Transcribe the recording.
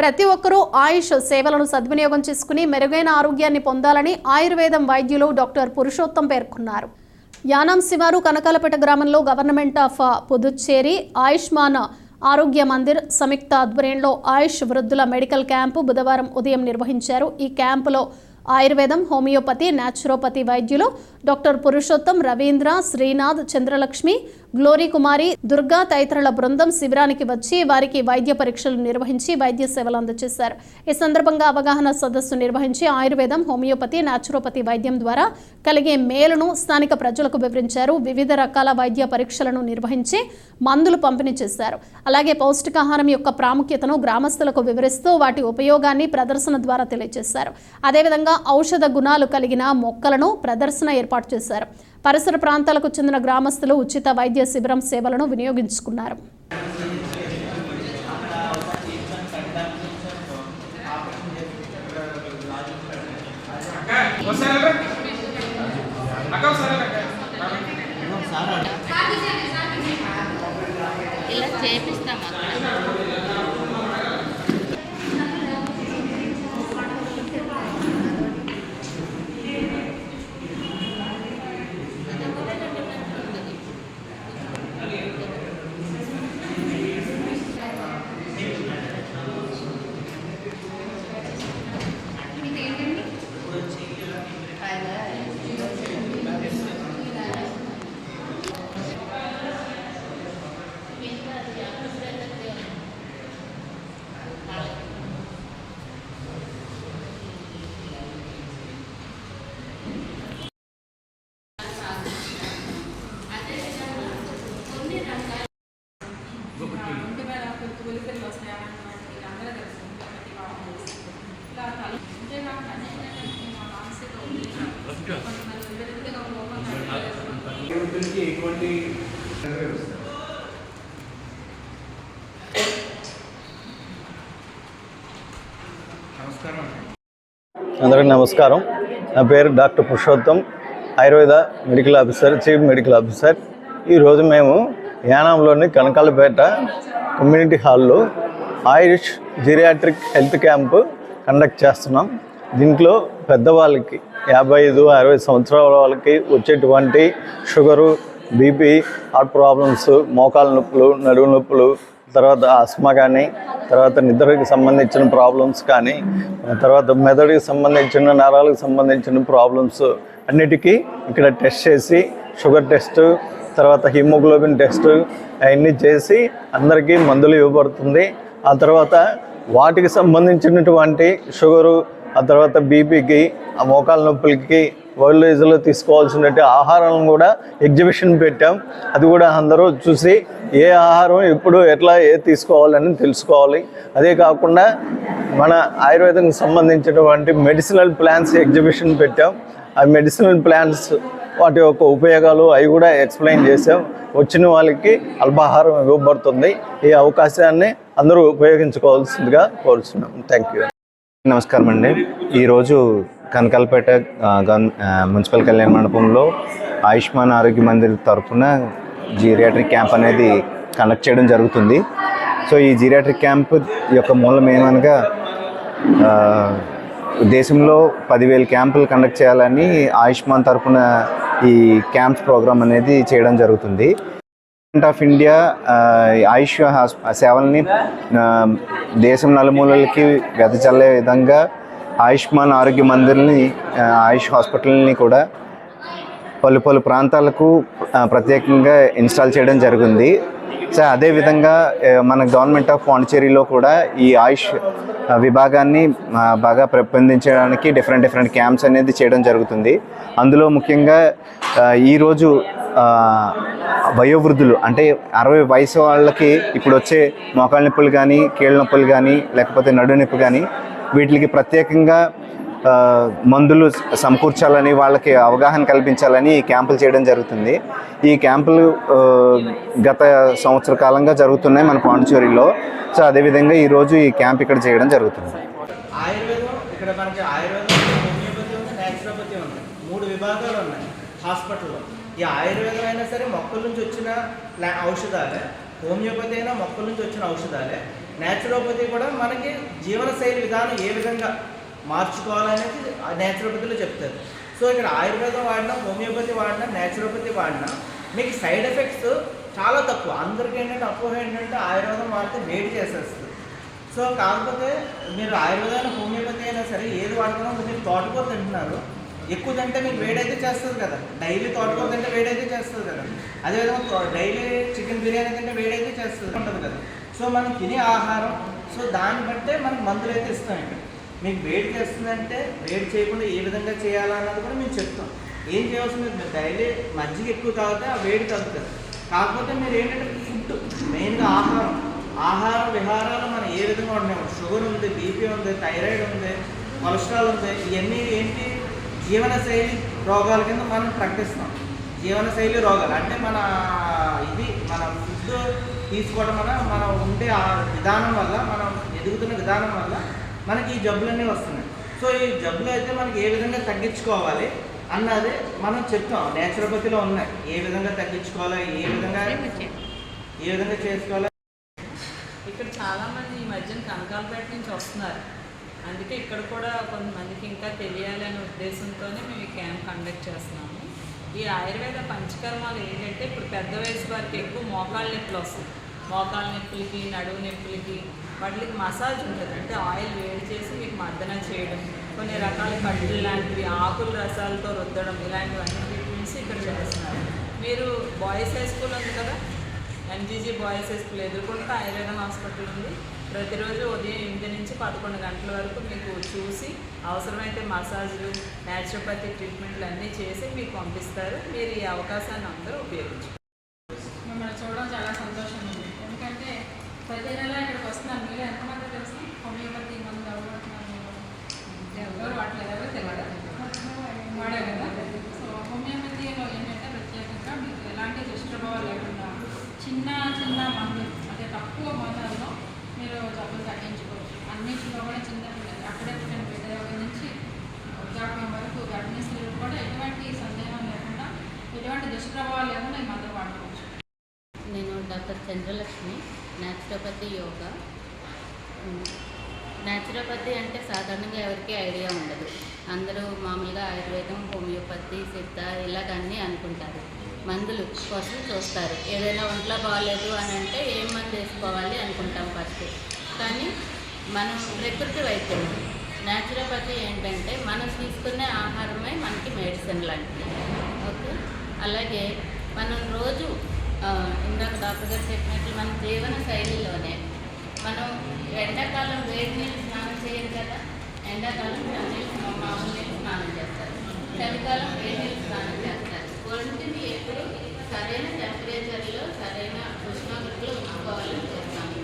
ప్రతి ఒక్కరూ ఆయుష్ సేవలను సద్వినియోగం చేసుకుని మెరుగైన ఆరోగ్యాన్ని పొందాలని ఆయుర్వేదం వైద్యులు డాక్టర్ పురుషోత్తం పేర్కొన్నారు. యానాం శివారు కనకాలపేట గ్రామంలో గవర్నమెంట్ ఆఫ్ పుదుచ్చేరి ఆయుష్మాన్ ఆరోగ్య మందిర్ సంయుక్త ఆధ్వర్యంలో ఆయుష్ వృద్ధుల మెడికల్ క్యాంపు బుధవారం ఉదయం నిర్వహించారు. ఈ క్యాంపులో ఆయుర్వేదం హోమియోపతి న్యాచురోపతి వైద్యులు డాక్టర్ పురుషోత్తం రవీంద్ర శ్రీనాథ్ చంద్రలక్ష్మి గ్లోరీ కుమారి దుర్గా తదితరుల బృందం శిబిరానికి వచ్చి వారికి వైద్య పరీక్షలు నిర్వహించి వైద్య సేవలు అందజేశారు. ఈ సందర్భంగా అవగాహన సదస్సు నిర్వహించి ఆయుర్వేదం హోమియోపతి నాచురోపతి వైద్యం ద్వారా కలిగే మేలును స్థానిక ప్రజలకు వివరించారు. వివిధ రకాల వైద్య పరీక్షలను నిర్వహించి మందులు పంపిణీ చేశారు. అలాగే పౌష్టికాహారం యొక్క ప్రాముఖ్యతను గ్రామస్తులకు వివరిస్తూ వాటి ఉపయోగాన్ని ప్రదర్శన ద్వారా తెలియజేశారు. అదేవిధంగా ఔషధ గుణాలు కలిగిన మొక్కలను ప్రదర్శన ఏర్పాటు చేశారు. పరిసర ప్రాంతాలకు చెందిన గ్రామస్తులు ఉచిత వైద్య శిబిరం సేవలను వినియోగించుకున్నారు. ఇలా చేపిస్తాం అక్కడ. వృద్ధులకి ఎటువంటి నమస్కారం అందరికీ నమస్కారం. నా పేరు doctor Purushottam ayurveda medical officer chief medical officer. ఈరోజు మేము యానాంలోని కనకాలపేట కమ్యూనిటీ హాల్లో AYUSH geriatric health camp conduct చేస్తున్నాం. దీంట్లో పెద్దవాళ్ళకి యాభై ఐదు అరవై సంవత్సరాల వాళ్ళకి వచ్చేటువంటి షుగరు బీపీ హార్ట్ ప్రాబ్లమ్స్ మోకాలు నొప్పులు నడుము నొప్పులు తర్వాత ఆస్మా కానీ తర్వాత నిద్రకి సంబంధించిన ప్రాబ్లమ్స్ కానీ తర్వాత మెదడుకి సంబంధించిన నరాలకు సంబంధించిన ప్రాబ్లమ్స్ అన్నిటికీ ఇక్కడ టెస్ట్ చేసి షుగర్ టెస్ట్ తర్వాత హిమోగ్లోబిన్ టెస్ట్ అవన్నీ చేసి అందరికీ మందులు ఇవ్వబడుతుంది. ఆ తర్వాత వాటికి సంబంధించినటువంటి షుగరు ఆ తర్వాత బీపీకి ఆ మోకాల నొప్పులకి ఓల్డ్ ఏజ్లో తీసుకోవాల్సినట్టు ఆహారం కూడా ఎగ్జిబిషన్ పెట్టాం. అది కూడా అందరూ చూసి ఏ ఆహారం ఎప్పుడు ఎట్లా ఏ తీసుకోవాలని తెలుసుకోవాలి. అదే కాకుండా మన ఆయుర్వేదంకి సంబంధించినటువంటి మెడిసినల్ ప్లాన్స్ ఎగ్జిబిషన్ పెట్టాం. ఆ మెడిసినల్ ప్లాన్స్ వాటి యొక్క ఉపయోగాలు అవి కూడా ఎక్స్ప్లెయిన్ చేసాం వచ్చిన వాళ్ళకి అల్పాహారం ఇవ్వబడుతుంది. ఈ అవకాశాన్ని అందరూ ఉపయోగించుకోవాల్సిందిగా కోరుచున్నాం. Thank you. నమస్కారం అండి ఈరోజు కనకాలపేట గవర్న మున్సిపల్ కళ్యాణ మండపంలో ఆయుష్మాన్ ఆరోగ్య మందిర్ తరఫున జీరియాట్రిక్ క్యాంప్ అనేది కండక్ట్ చేయడం జరుగుతుంది. సో ఈ జీరియాట్రిక్ క్యాంప్ యొక్క మూలం ఏమనగా దేశంలో పదివేల క్యాంపులు కండక్ట్ చేయాలని ఆయుష్మాన్ తరఫున ఈ క్యాంప్స్ ప్రోగ్రామ్ అనేది చేయడం జరుగుతుంది. గవర్నమెంట్ ఆఫ్ ఇండియా ఆయుష్ హాస్ సేవల్ని దేశం నలుమూలలకి వెదజల్లే విధంగా ఆయుష్మాన్ ఆరోగ్య మందిర్ని uh, ఆయుష్ హాస్పిటల్ని కూడా పలు పలు ప్రాంతాలకు uh, ప్రత్యేకంగా ఇన్స్టాల్ చేయడం జరిగింది. సో అదేవిధంగా uh, మన గవర్నమెంట్ ఆఫ్ పాండిచేరిలో కూడా ఈ ఆయుష్ విభాగాన్ని బాగా పెంపొందించడానికి డిఫరెంట్ డిఫరెంట్ క్యాంప్స్ అనేది చేయడం జరుగుతుంది. అందులో ముఖ్యంగా ఈరోజు వయోవృద్ధులు అంటే అరవై వయసు వాళ్ళకి ఇప్పుడు వచ్చే మోకాళ్ళ నొప్పులు కానీ కీళ్ళ నొప్పులు కానీ లేకపోతే నడు నొప్పి కానీ వీటికి ప్రత్యేకంగా మందులు సమకూర్చాలని వాళ్ళకి అవగాహన కల్పించాలని ఈ క్యాంపులు చేయడం జరుగుతుంది. ఈ క్యాంపులు గత సంవత్సర కాలంగా జరుగుతున్నాయి మన పాండిచేరిలో సో అదేవిధంగా ఈరోజు ఈ క్యాంప్ ఇక్కడ చేయడం జరుగుతుంది. ఆయుర్వేదం ఇక్కడ మనకి ఆయుర్వేదం హోమియోపతి ఉంది న్యాచురోపతి ఉంది. మూడు విభాగాలు ఉన్నాయి హాస్పిటల్లో. ఈ ఆయుర్వేదం అయినా సరే మొక్కల నుంచి వచ్చిన ఔషధాలే హోమియోపతి అయినా మొక్కల నుంచి వచ్చిన ఔషధాలే. నేచురోపతి కూడా మనకి జీవనశైలి విధానం ఏ విధంగా మార్చుకోవాలనేది ఆ నేచురోపతిలో చెప్తారు. సో ఇక్కడ ఆయుర్వేదం వాడినా హోమియోపతి వాడినా నేచురోపతి వాడినా మీకు సైడ్ ఎఫెక్ట్స్ చాలా తక్కువ. అందరికీ ఏంటంటే అపోహ ఏంటంటే ఆయుర్వేదం వాడితే వేడి చేసేస్తుంది. సో కాకపోతే మీరు ఆయుర్వేదాన్ని హోమియోపతి అయినా సరే ఏది వాడుతున్నా మీరు తోటకూర తింటున్నారు. ఎక్కువ తింటే మీకు వేడైతే చేస్తుంది కదా. డైలీ తోటకూర తింటే వేడైతే చేస్తుంది కదా. అదేవిధంగా డైలీ చికెన్ బిర్యానీ తింటే వేడైతే చేస్తుంది ఉంటుంది కదా. సో మనం తినే ఆహారం సో దాన్ని బట్టే మనకు మందులు అయితే ఇస్తాం ఇక్కడ. మీకు వేడి చేస్తుందంటే వేడి చేయకుండా ఏ విధంగా చేయాలన్నది కూడా మేము చెప్తాం. ఏం చేయవలసింది మీరు డైలీ మజ్జిగ ఎక్కువ తాగితే ఆ వేడి తగ్గుతుంది. కాకపోతే మీరు ఏంటంటే ఫుడ్ మెయిన్గా ఆహారం. ఆహార విహారాలు మనం ఏ విధంగా ఉన్నాము షుగర్ ఉంది బీపీ ఉంది థైరాయిడ్ ఉంది కొలెస్ట్రాల్ ఉంది. ఇవన్నీ ఏంటి? జీవనశైలి రోగాల కింద మనం ప్రకటిస్తాం జీవనశైలి రోగాలు. అంటే మన ఇది మన ఫుడ్ తీసుకోవడం వల్ల మనం ఉండే ఆ విధానం వల్ల మనం ఎదుగుతున్న విధానం వల్ల మనకి ఈ జబ్బులన్నీ వస్తున్నాయి. సో ఈ జబ్బులు అయితే మనకి ఏ విధంగా తగ్గించుకోవాలి అన్నది మనం చెప్తాం. నేచురోపతిలో ఉన్నాయి. ఏ విధంగా తగ్గించుకోవాలి? ఏ విధంగా ఏ విధంగా చేసుకోవాలి? ఇక్కడ చాలామంది ఈ మధ్యన కనకాలపేట నుంచి వస్తున్నారు. అందుకే ఇక్కడ కూడా కొంతమందికి ఇంకా తెలియాలి అనే ఉద్దేశంతోనే మేము ఈ క్యాంప్ కండక్ట్ చేస్తున్నాము. ఈ ఆయుర్వేద పంచకర్మాలు ఏంటంటే ఇప్పుడు పెద్ద వయసు వారికి ఎక్కువ మోకాళ్ళ నొప్పులు వస్తాయి. మోకాల నొప్పులకి నడువు నొప్పులకి వాటికి మసాజ్ ఉంటుంది. అంటే ఆయిల్ వేడి చేసి మీకు మర్దన చేయడం కొన్ని రకాల కట్లు లాంటివి ఆకుల రసాలతో రుద్దడం ఇలాంటివన్నీ ట్రీట్మెంట్స్ ఇక్కడ చేస్తున్నారు. మీరు బాయ్స్ హై స్కూల్ ఉంది కదా? ఎన్జీజీ బాయ్స్ హై స్కూల్ ఎదుర్కొంటే ఆయుర్వేదం హాస్పిటల్ ఉంది. ప్రతిరోజు ఉదయం ఎనిమిది నుంచి పదకొండు గంటల వరకు మీకు చూసి అవసరమైతే మసాజ్లు న్యాచురోపతి ట్రీట్మెంట్లు అన్నీ చేసి మీకు పంపిస్తారు. మీరు ఈ అవకాశాన్ని అందరూ ఉపయోగించుకోండి మిమ్మల్ని చూడడం చాలా సంతోషంగా ఉంది ఎందుకంటే ప్రతి నెల ఇక్కడికి వస్తున్నారు మీరు ఎంతమంది తెలుసు హోమియోపతి మంది ఎవరు వాడుతున్నారు? ఎవరు వాడలేదు ఎవరు తెలియదు వాడే కదా సో హోమియోపతిలో ఏంటంటే ప్రత్యేకంగా మీకు ఎలాంటి దుష్ప్రభావాలు లేకుండా చిన్న చిన్న మందులు అంటే తక్కువ మోతాదులో మీరు జబ్బులు తగ్గించుకోవచ్చు అన్నింటిలో కూడా చిన్న పిల్లలు అప్పుడే పుట్టిన బిడ్డ దగ్గర నుంచి వృద్ధాప్యం వరకు గర్భిణీ స్త్రీలు కూడా ఎటువంటి సందేహం లేకుండా ఎటువంటి దుష్ప్రభావాలు లేకుండా ఈ మందులు వాడుకోవచ్చు నేను doctor Chandralakshmi naturopathy yoga. Naturopathy అంటే సాధారణంగా ఎవరికీ ఐడియా ఉండదు. అందరూ మామూలుగా ఆయుర్వేదం హోమియోపతి సిద్ధ ఇలాగన్నీ అనుకుంటారు. మందులు కోసం చూస్తారు. ఏదైనా ఒంట్లో బాగాలేదు అని అంటే ఏం మందు వేసుకోవాలి అనుకుంటాం ఫస్ట్. కానీ మనం ప్రకృతి వైద్యం న్యాచురోపతి ఏంటంటే మనం తీసుకునే ఆహారమే మనకి మెడిసిన్ లాంటిది. ఓకే? అలాగే మనం రోజు ఇందాక డాక్టర్ గారు చెప్పినట్లు మన జీవన శైలిలోనే మనం ఎండాకాలం వేడి నీళ్ళు స్నానం చేయరు కదా? ఎండాకాలం మామూలు నీళ్ళు స్నానం చేస్తారు. చలికాలం వేడి